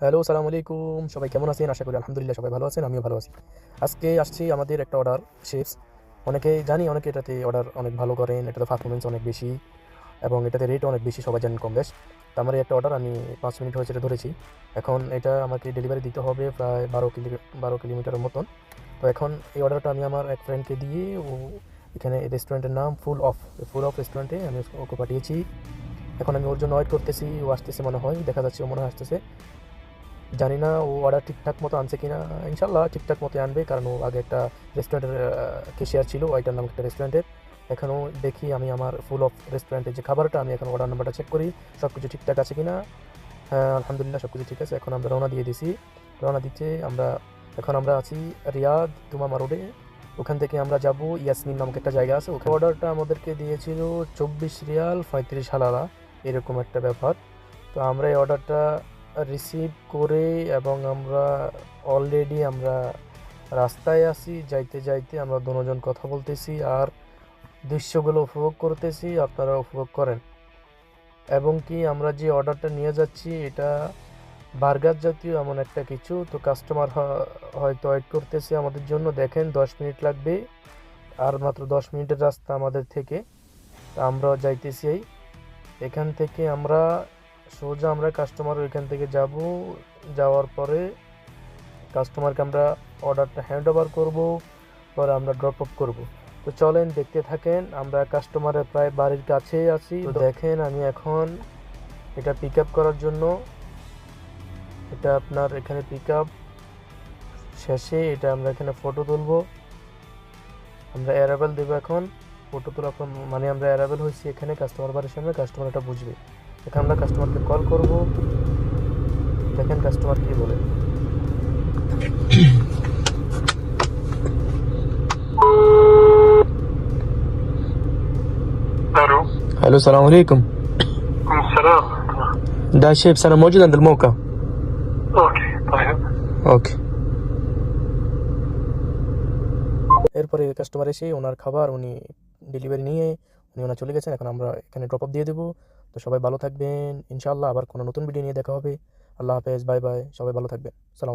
Hello সালাম আলাইকুম। সবাই কেমন আছেন? আশা করি আলহামদুলিল্লাহ সবাই ভালো আছেন, আমিও ভালো আছি। আজকে আসছি আমাদের একটা অর্ডার শেপস অনেকে জানি, অনেকে এটাতে অর্ডার অনেক ভালো করেন, এটাতে পারফরমেন্স অনেক বেশি এবং এটাতে রেট অনেক বেশি, সবাই জানেন কম বেশ। তো আমার একটা অর্ডার আমি পাঁচ মিনিট হয়েছে এটা ধরেছি। এখন এটা আমাকে ডেলিভারি দিতে হবে প্রায় বারো কিলো, বারো কিলোমিটারের মতন। তো এখন এই অর্ডারটা আমি আমার এক ফ্রেন্ডকে দিয়ে, ও এখানে রেস্টুরেন্টের নাম ফুল অফ ফুল অফ রেস্টুরেন্টে আমি ওকে পাঠিয়েছি। এখন আমি ওর জন্য ওয়েট করতেছি, ও আসতেছে মনে হয়, দেখা যাচ্ছে ও মনে হয় আসতেছে। জানি না ও অর্ডার ঠিকঠাক মতো আনছে কিনা ইনশাল্লাহ ঠিকঠাক মতো আনবে, কারণ ও আগে একটা রেস্টুরেন্টের ক্যাশিয়ার ছিল, ওইটার নাম একটা রেস্টুরেন্টের এখনও দেখি আমি আমার ফুল অফ রেস্টুরেন্টের যে খাবারটা, আমি এখন অর্ডার নাম্বারটা চেক করি সব কিছু ঠিকঠাক আছে কিনা। হ্যাঁ আলহামদুলিল্লাহ সব কিছু ঠিক আছে, এখন আমরা রওনা দিয়ে দিছি। রওনা দিতে আমরা, এখন আমরা আছি রিয়াদ তুমামা রোডে ওখান থেকে আমরা যাব ইয়াসমিন নামক একটা জায়গা আছে, ওখানে অর্ডারটা আমাদেরকে দিয়েছিল চব্বিশ রিয়াল পঁয়ত্রিশ হালালা, এরকম একটা ব্যাপার। তো আমরা এই অর্ডারটা রিসিভ করে এবং আমরা অলরেডি আমরা রাস্তায় আছি, যাইতে যাইতে আমরা দুজন কথা বলতেছি আর দৃশ্যগুলো উপভোগ করতেছি, আপনারা উপভোগ করেন। এবং কি আমরা যে অর্ডারটা নিয়ে যাচ্ছি, এটা বার্গার জাতীয় এমন একটা কিছু, তো কাস্টমার হয়তো ওয়েট করতেছে আমাদের জন্য। দেখেন, দশ মিনিট লাগবে, আর মাত্র দশ মিনিটের রাস্তা আমাদের থেকে। আমরা যাইতেছি এখান থেকে আমরা সোজা আমরা কাস্টমার ওইখান থেকে যাব যাওয়ার পরে কাস্টমারকে আমরা অর্ডারটা হ্যান্ড ওভার করব পরে আমরা ড্রপ আপ করব। তো চলেন দেখতে থাকেন আমরা কাস্টমারের প্রায় বাড়ির কাছেই আছি। তো দেখেন আমি এখন এটা পিক আপ করার জন্য এটা আপনার এখানে পিক আপ শেষে এটা আমরা এখানে ফটো তুলবো। আমরা অ্যারাবেল দেবো এখন ফটো তোলা মানে আমরা অ্যারাবেল হয়েছি এখানে কাস্টমার বাড়ির সামনে কাস্টমার এটা বুঝবে। এখানে আমরা কাস্টমারকে কল করব দেখেন কাস্টমার কি বলে الو الو السلام عليكم عليكم السلام ده شيبس انا موجود عند الموقع اوكي طيب ওকে এরপরে কাস্টমার এসে ওনার খাবার উনি ডেলিভারি নিয়ে উনি ওনার চলে গেছেন এখন আমরা এখানে ড্রপ আপ দিয়ে দেবো তো সবাই ভালো থাকবেন। ইনশাআল্লাহ আবার কোনো নতুন ভিডিও নিয়ে দেখা হবে। আল্লাহ হাফেজ, বাই বাই, সবাই ভালো থাকবেন। সালাম